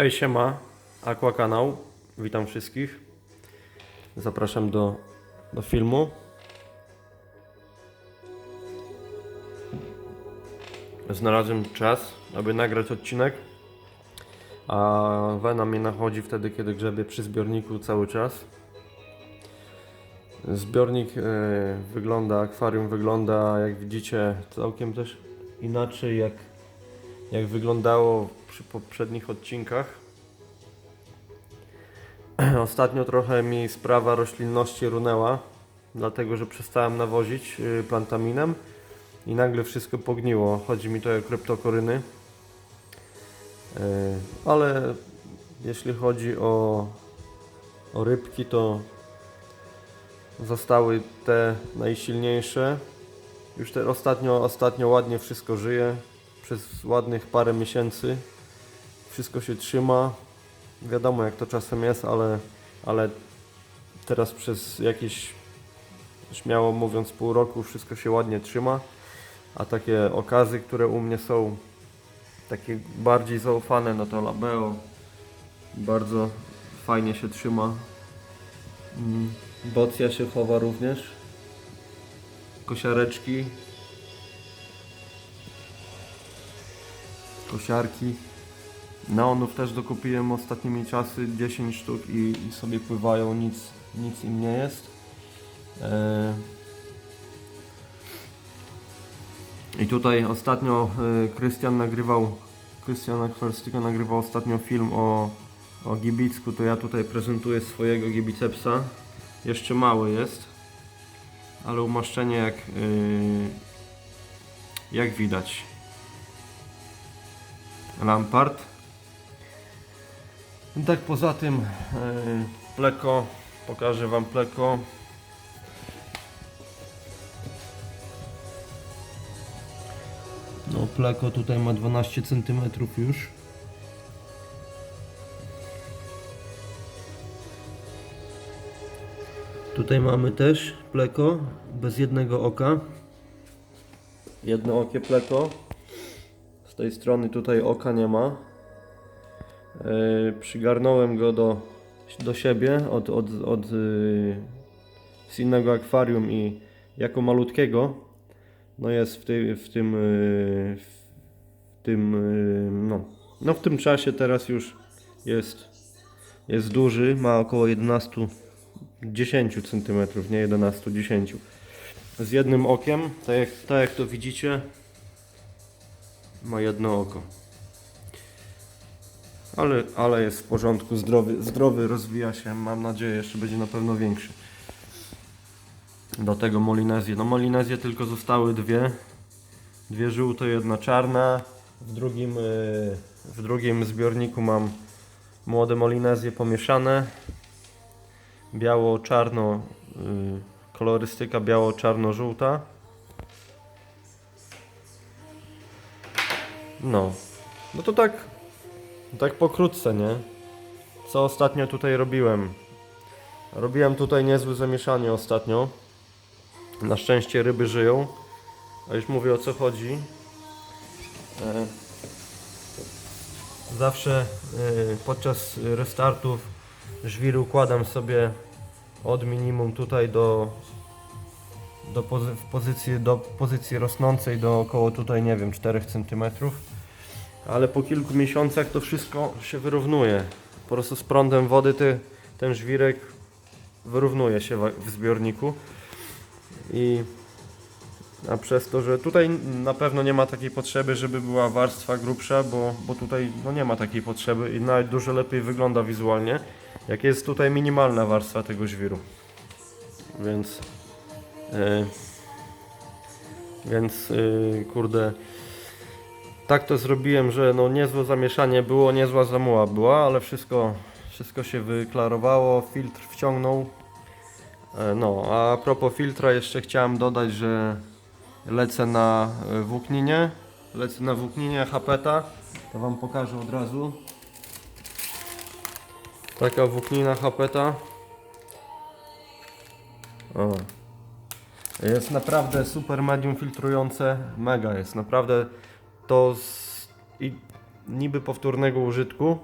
Hej, siema, Aqua Kanał. Witam wszystkich. Zapraszam do, do filmu. Znalazłem czas, aby nagrać odcinek. A wena mnie nachodzi wtedy, kiedy grzebię przy zbiorniku cały czas. Zbiornik e, wygląda, akwarium wygląda, jak widzicie, całkiem też inaczej, jak, jak wyglądało przy poprzednich odcinkach. Ostatnio trochę mi sprawa roślinności runęła, dlatego że przestałem nawozić y, plantaminem i nagle wszystko pogniło. Chodzi mi tutaj o kryptokoryny. Y, Ale jeśli chodzi o, o rybki, to zostały te najsilniejsze. Już te ostatnio, ostatnio ładnie wszystko żyje. Przez ładnych parę miesięcy. Wszystko się trzyma. Wiadomo jak to czasem jest, ale, ale teraz przez jakieś, śmiało mówiąc, pół roku wszystko się ładnie trzyma. A takie okazy, które u mnie są takie bardziej zaufane, no to Labeo bardzo fajnie się trzyma. Mm, Bocja się chowa również. Kosiareczki. Kosiarki. Neonów też dokupiłem ostatnimi czasy 10 sztuk i, i sobie pływają, nic, nic im nie jest. E... I tutaj ostatnio e, Krystian nagrywał, Krystian Akwarstyka nagrywał ostatnio film o, o gibicku, to ja tutaj prezentuję swojego gibicepsa. Jeszcze mały jest, ale umaszczenie jak, e, jak widać. Lampart. Tak poza tym e, pleko, pokażę Wam pleko. No pleko tutaj ma 12 cm już. Tutaj mamy też pleko bez jednego oka. Jedno okie pleko. Z tej strony tutaj oka nie ma. Yy, przygarnąłem go do, do siebie od, od, od yy, z innego akwarium i jako malutkiego no jest w, tej, w tym yy, w tym yy, no, no w tym czasie teraz już jest jest duży, ma około 11 10 cm, nie 11, 10 z jednym okiem, tak jak, tak jak to widzicie ma jedno oko ale, ale jest w porządku, zdrowy, zdrowy, rozwija się, mam nadzieję, jeszcze będzie na pewno większy. Do tego Molinezję. No Molinezje tylko zostały dwie. Dwie żółte, jedna czarna. W drugim, yy, w drugim zbiorniku mam młode Molinezje pomieszane. Biało-czarno, yy, kolorystyka biało-czarno-żółta. No. No to tak tak pokrótce, nie? Co ostatnio tutaj robiłem? Robiłem tutaj niezłe zamieszanie ostatnio. Na szczęście ryby żyją. A już mówię o co chodzi. E, Zawsze e, podczas restartów żwiry układam sobie od minimum tutaj do, do pozy w pozycji, do pozycji rosnącej do około tutaj nie wiem 4 cm ale po kilku miesiącach to wszystko się wyrównuje. Po prostu z prądem wody ty, ten żwirek wyrównuje się w, zbiorniku. I a przez to, że tutaj na pewno nie ma takiej potrzeby, żeby była warstwa grubsza, bo, bo tutaj no nie ma takiej potrzeby i nawet dużo lepiej wygląda wizualnie, jak jest tutaj minimalna warstwa tego żwiru. Więc, yy, więc yy, kurde, tak to zrobiłem, że no niezłe zamieszanie było, niezła zamuła była, ale wszystko, wszystko się wyklarowało, filtr wciągnął. E, No, a propos filtra jeszcze chciałem dodać, że lecę na e, włókninie, lecę na włókninie Hapeta, to Wam pokażę od razu. Taka włóknina Hapeta. O. Jest naprawdę super medium filtrujące, mega jest, naprawdę to z niby powtórnego użytku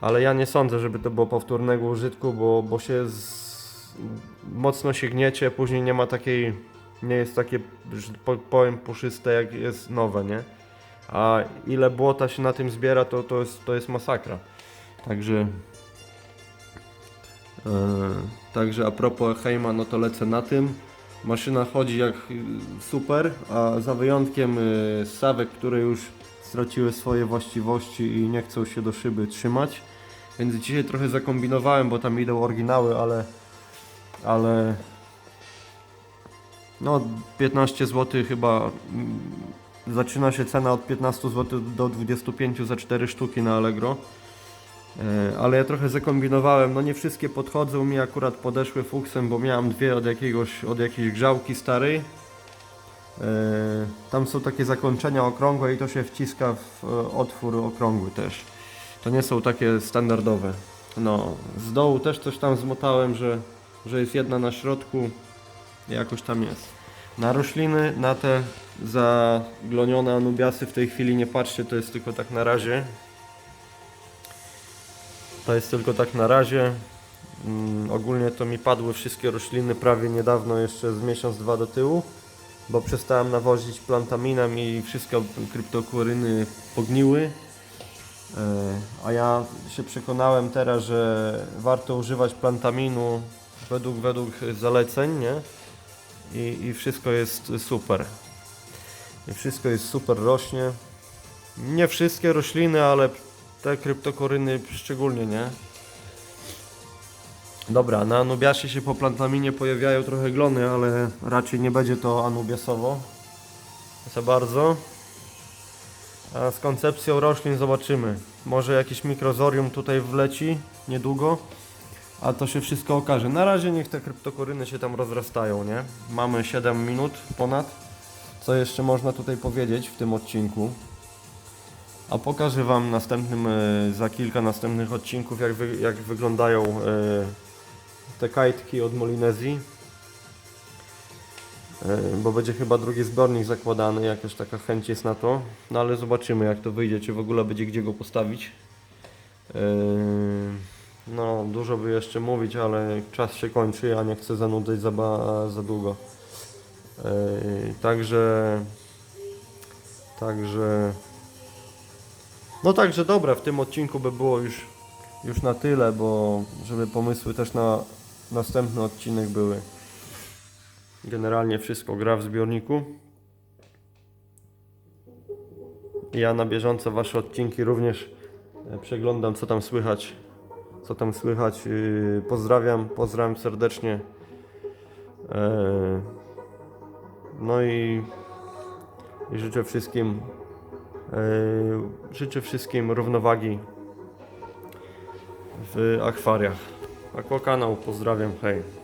ale ja nie sądzę, żeby to było powtórnego użytku, bo, bo się z... mocno się gniecie, później nie ma takiej, nie jest takie, powiem, puszyste jak jest nowe, nie? A ile błota się na tym zbiera, to, to, jest, to jest masakra. Także e, Także a propos Heima, no to lecę na tym. Maszyna chodzi jak y, super, a za wyjątkiem y, sawek, które już straciły swoje właściwości i nie chcą się do szyby trzymać. Więc dzisiaj trochę zakombinowałem, bo tam idą oryginały, ale ale no 15 zł chyba mm, zaczyna się cena od 15 zł do 25 za 4 sztuki na Allegro. E, Ale ja trochę zakombinowałem, no nie wszystkie podchodzą mi akurat podeszły fuksem, bo miałem dwie od jakiegoś, od jakiejś grzałki starej. E, Tam są takie zakończenia okrągłe i to się wciska w e, otwór okrągły też. To nie są takie standardowe. No, z dołu też coś tam zmotałem, że, że jest jedna na środku. Jakoś tam jest. Na rośliny, na te zaglonione anubiasy w tej chwili nie patrzcie, to jest tylko tak na razie. To jest tylko tak na razie. Mm, ogólnie to mi padły wszystkie rośliny prawie niedawno, jeszcze z miesiąc, dwa do tyłu, bo przestałem nawozić plantaminem i wszystkie kryptokuryny pogniły. E, A ja się przekonałem teraz, że warto używać plantaminu według, według zaleceń, nie? I, I wszystko jest super. I wszystko jest super, rośnie. Nie wszystkie rośliny, ale te kryptokoryny szczególnie, nie? Dobra, na Anubiasie się po plantaminie pojawiają trochę glony, ale raczej nie będzie to anubiasowo. Za bardzo. A z koncepcją roślin zobaczymy. Może jakiś mikrozorium tutaj wleci niedługo, a to się wszystko okaże. Na razie niech te kryptokoryny się tam rozrastają, nie? Mamy 7 minut ponad. Co jeszcze można tutaj powiedzieć w tym odcinku? A pokażę Wam następnym, e, za kilka następnych odcinków, jak, wy, jak wyglądają e, te kajtki od Molinezji. E, Bo będzie chyba drugi zbiornik zakładany, jakaś taka chęć jest na to. No ale zobaczymy jak to wyjdzie, czy w ogóle będzie gdzie go postawić. No, dużo by jeszcze mówić, ale czas się kończy, a nie chcę zanudzać za, za długo. Także... Także... No także dobra, w tym odcinku by było już, już na tyle, bo żeby pomysły też na następny odcinek były. Generalnie wszystko gra w zbiorniku. Ja na bieżąco Wasze odcinki również e, przeglądam, co tam słychać. Co tam słychać. Yy, Pozdrawiam, pozdrawiam serdecznie. E, No i, i życzę wszystkim życzę wszystkim równowagi w akwariach. Aquakanał pozdrawiam, hej.